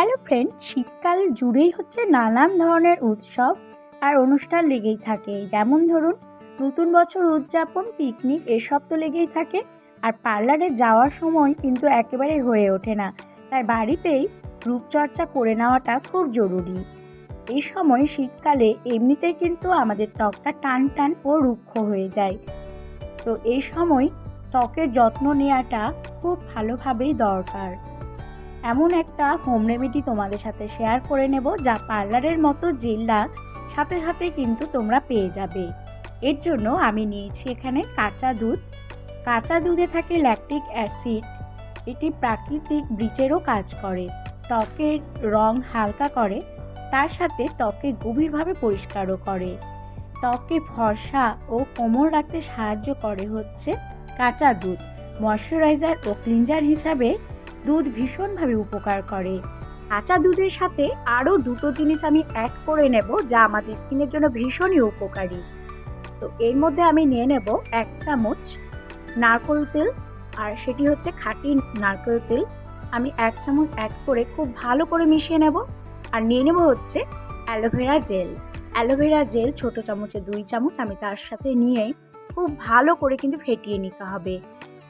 Hello friend শীতকাল জুড়েই হচ্ছে নানান ধরনের উৎসব আর অনুষ্ঠান লেগেই থাকে। যেমন ধরুন, নতুন বছর উদযাপন পিকনিক এসব তো লেগেই থাকে আর পার্লারে যাওয়ার সময় কিন্তু একেবারে হয়ে ওঠে না। তাই বাড়িতেই রূপচর্চা করে নেওয়াটা খুব জরুরি। এই সময় শীতকালে এমনিতেই কিন্তু আমাদের ত্বকটা টান টান ও রুক্ষ হয়ে যায়। তো এই সময় ত্বকের যত্ন নেওয়াটা খুব ভালোভাবেই দরকার। এমন একটা হোম রেমেডি তোমাদের সাথে শেয়ার করে নেব যা পার্লারের মতো জেল্লা সাথে সাথে কিন্তু তোমরা পেয়ে যাবে। এর জন্য আমি নিয়েছি এখানে কাঁচা দুধ। কাঁচা দুধে থাকে ল্যাকটিক অ্যাসিড এটি প্রাকৃতিক ব্লিচেরও কাজ করে। ত্বকের রং হালকা করে। তার সাথে ত্বকে গভীরভাবে পরিষ্কারও করে। ত্বকে ফর্সা ও কোমল রাখতে সাহায্য করে হচ্ছে কাঁচা দুধ। ময়শ্চারাইজার ও ক্লিনজার হিসাবে দুধ ভীষণভাবে উপকার করে। কাঁচা দুধের সাথে আরও দুটো জিনিস আমি অ্যাড করে নেব যা আমাদের স্কিনের জন্য ভীষণই উপকারী। তো এর মধ্যে আমি নিয়ে নেব এক চামচ নারকোল তেল আর সেটি হচ্ছে খাঁটি নারকেল তেল। আমি এক চামচ অ্যাড করে খুব ভালো করে মিশিয়ে নেব আর নিয়ে নেব হচ্ছে অ্যালোভেরা জেল। অ্যালোভেরা জেল ছোট চামচে দুই চামচ আমি তার সাথে নিয়ে খুব ভালো করে কিন্তু ফেটিয়ে নিতে হবে।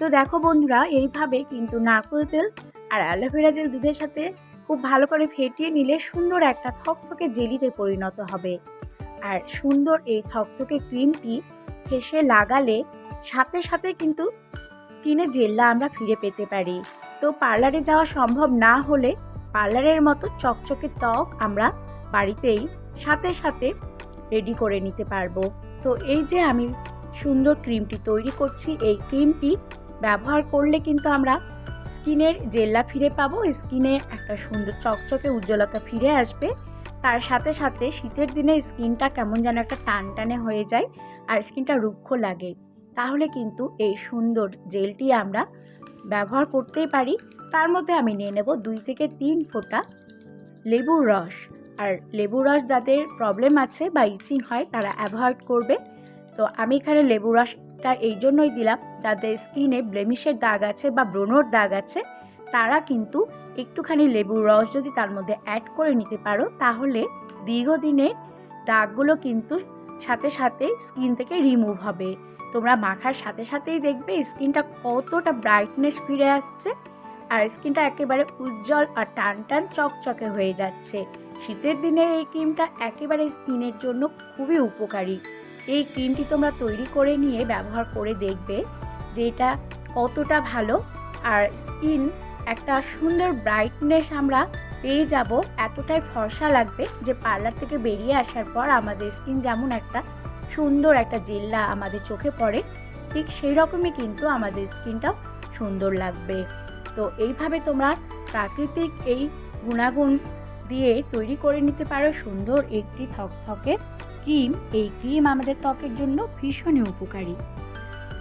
তো দেখো বন্ধুরা, এইভাবে কিন্তু নারকেল তেল আর অ্যালোভেরা জেল দুধের সাথে খুব ভালো করে ফেটিয়ে নিলে সুন্দর একটা থকথকে জেলিতে পরিণত হবে। আর সুন্দর এই থকথকে ক্রিমটি ফেসে লাগালে সাথে সাথে কিন্তু স্কিনে জেল্লা আমরা ফিরে পেতে পারি। তো পার্লারে যাওয়া সম্ভব না হলে পার্লারের মতো চকচকে ত্বক আমরা বাড়িতেই সাথে সাথে রেডি করে নিতে পারব। তো এই যে আমি সুন্দর ক্রিমটি তৈরি করছি, এই ক্রিমটি ব্যবহার করলে কিন্তু আমরা স্কিনের জেল্লা ফিরে পাবো, স্কিনে একটা সুন্দর চকচকে উজ্জ্বলতা ফিরে আসবে। তার সাথে সাথে শীতের দিনে স্কিনটা কেমন যেন একটা টান টানে হয়ে যায় আর স্কিনটা রুক্ষ লাগে। তাহলে কিন্তু এই সুন্দর জেলটি আমরা ব্যবহার করতেই পারি। তার মধ্যে আমি নিয়ে নেব দুই থেকে তিন ফোঁটা লেবুর রস। আর লেবুর রস যাদের প্রবলেম আছে বা ইচিং হয়, তারা অ্যাভয়েড করবে। তো আমি এখানে লেবু রসটা এই জন্যই দিলাম যাদের স্কিনে ব্লেমিশের দাগ আছে বা ব্রণর দাগ আছে, তারা কিন্তু একটুখানি লেবুর রস যদি তার মধ্যে অ্যাড করে নিতে পারো, তাহলে দীর্ঘদিনের দাগগুলো কিন্তু সাথে সাথে স্কিন থেকে রিমুভ হবে। তোমরা মাখার সাথে সাথেই দেখবে স্কিনটা কতটা ব্রাইটনেস ফিরে আসছে আর স্কিনটা একেবারে উজ্জ্বল আর টান টান চকচকে হয়ে যাচ্ছে। শীতের দিনে এই ক্রিমটা একেবারে স্কিনের জন্য খুবই উপকারী। এই ক্রিমটি তোমরা তৈরি করে নিয়ে ব্যবহার করে দেখবে যে এটা কতটা ভালো, আর স্কিন একটা সুন্দর ব্রাইটনেস আমরা পেয়ে যাব। এতটাই ফর্সা লাগবে যে পার্লার থেকে বেরিয়ে আসার পর আমাদের স্কিন যেমন একটা সুন্দর একটা জেল্লা আমাদের চোখে পড়ে, ঠিক সেই রকমই কিন্তু আমাদের স্কিনটাও সুন্দর লাগবে। তো এইভাবে তোমরা প্রাকৃতিক এই গুণাগুণ দিয়ে তৈরি করে নিতে পারো সুন্দর একটি থকথকে ক্রিম। এই ক্রিম আমাদের ত্বকের জন্য ভীষণই উপকারী।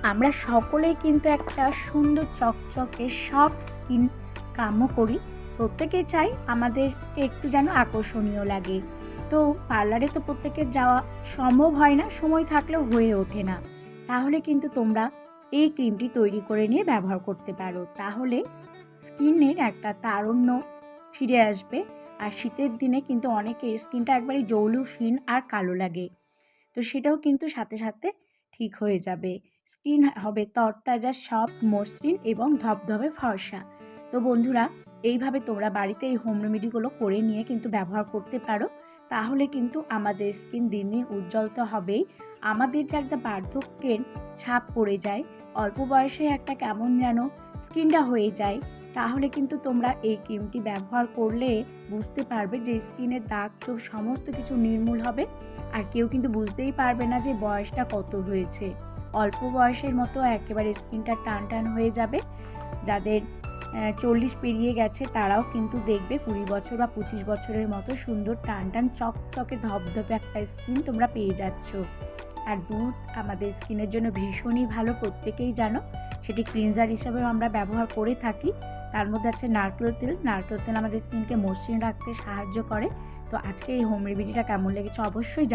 আমরা সকলেই কিন্তু একটা সুন্দর চকচকে সফট স্কিন কামও করি। প্রত্যেকে চাই আমাদেরকে একটু যেন আকর্ষণীয় লাগে। তো পার্লারে তো প্রত্যেকের যাওয়া সম্ভব হয় না, সময় থাকলেও হয়ে ওঠে না। তাহলে কিন্তু তোমরা এই ক্রিমটি তৈরি করে নিয়ে ব্যবহার করতে পারো। তাহলে স্কিনের একটা তারুণ্য ফিরে আসবে। আর শীতের দিনে কিন্তু অনেকের স্কিনটা একবারে জৌলুসীন আর কালো লাগে। তো সেটাও কিন্তু সাথে সাথে ঠিক হয়ে যাবে। স্কিন হবে তরতাজা, সফট, মসৃণ এবং ধবধবে ফর্সা। তো বন্ধুরা, এইভাবে তোমরা বাড়িতে এই হোম রেমেডিগুলো করে নিয়ে কিন্তু ব্যবহার করতে পারো। তাহলে কিন্তু আমাদের স্কিন দিন দিন উজ্জ্বল তো হবেই। আমাদের যে একটা বার্ধক্যের ছাপ পড়ে যায়, অল্প বয়সে একটা কেমন যেন স্কিনটা হয়ে যায়, তাহলে কিন্তু তোমরা এই ক্রিমটি ব্যবহার করলে বুঝতে পারবে যে স্কিনের দাগ চোখ সমস্ত কিছু নির্মূল হবে। আর কেউ কিন্তু বুঝতেই পারবে না যে বয়সটা কত হয়েছে। অল্প বয়সের মতো একেবারে স্কিনটা টান টান হয়ে যাবে। যাদের চল্লিশ পেরিয়ে গেছে তারাও কিন্তু দেখবে কুড়ি বছর বা পঁচিশ বছরের মতো সুন্দর টান টান চকচকে ধপধপে একটা স্কিন তোমরা পেয়ে যাচ্ছ। আর দুধ আমাদের স্কিনের জন্য ভীষণই ভালো, প্রত্যেকেই জানো। সেটি ক্লিনজার হিসাবেও আমরা ব্যবহার করে থাকি। তার মধ্যে আছে নারকেল তেল। নারকেল তেল আমাদের স্কিনকে মসৃণ রাখতে সাহায্য করে। তো আজকে এই হোম রেমেডিটা কেমন লেগেছে অবশ্যই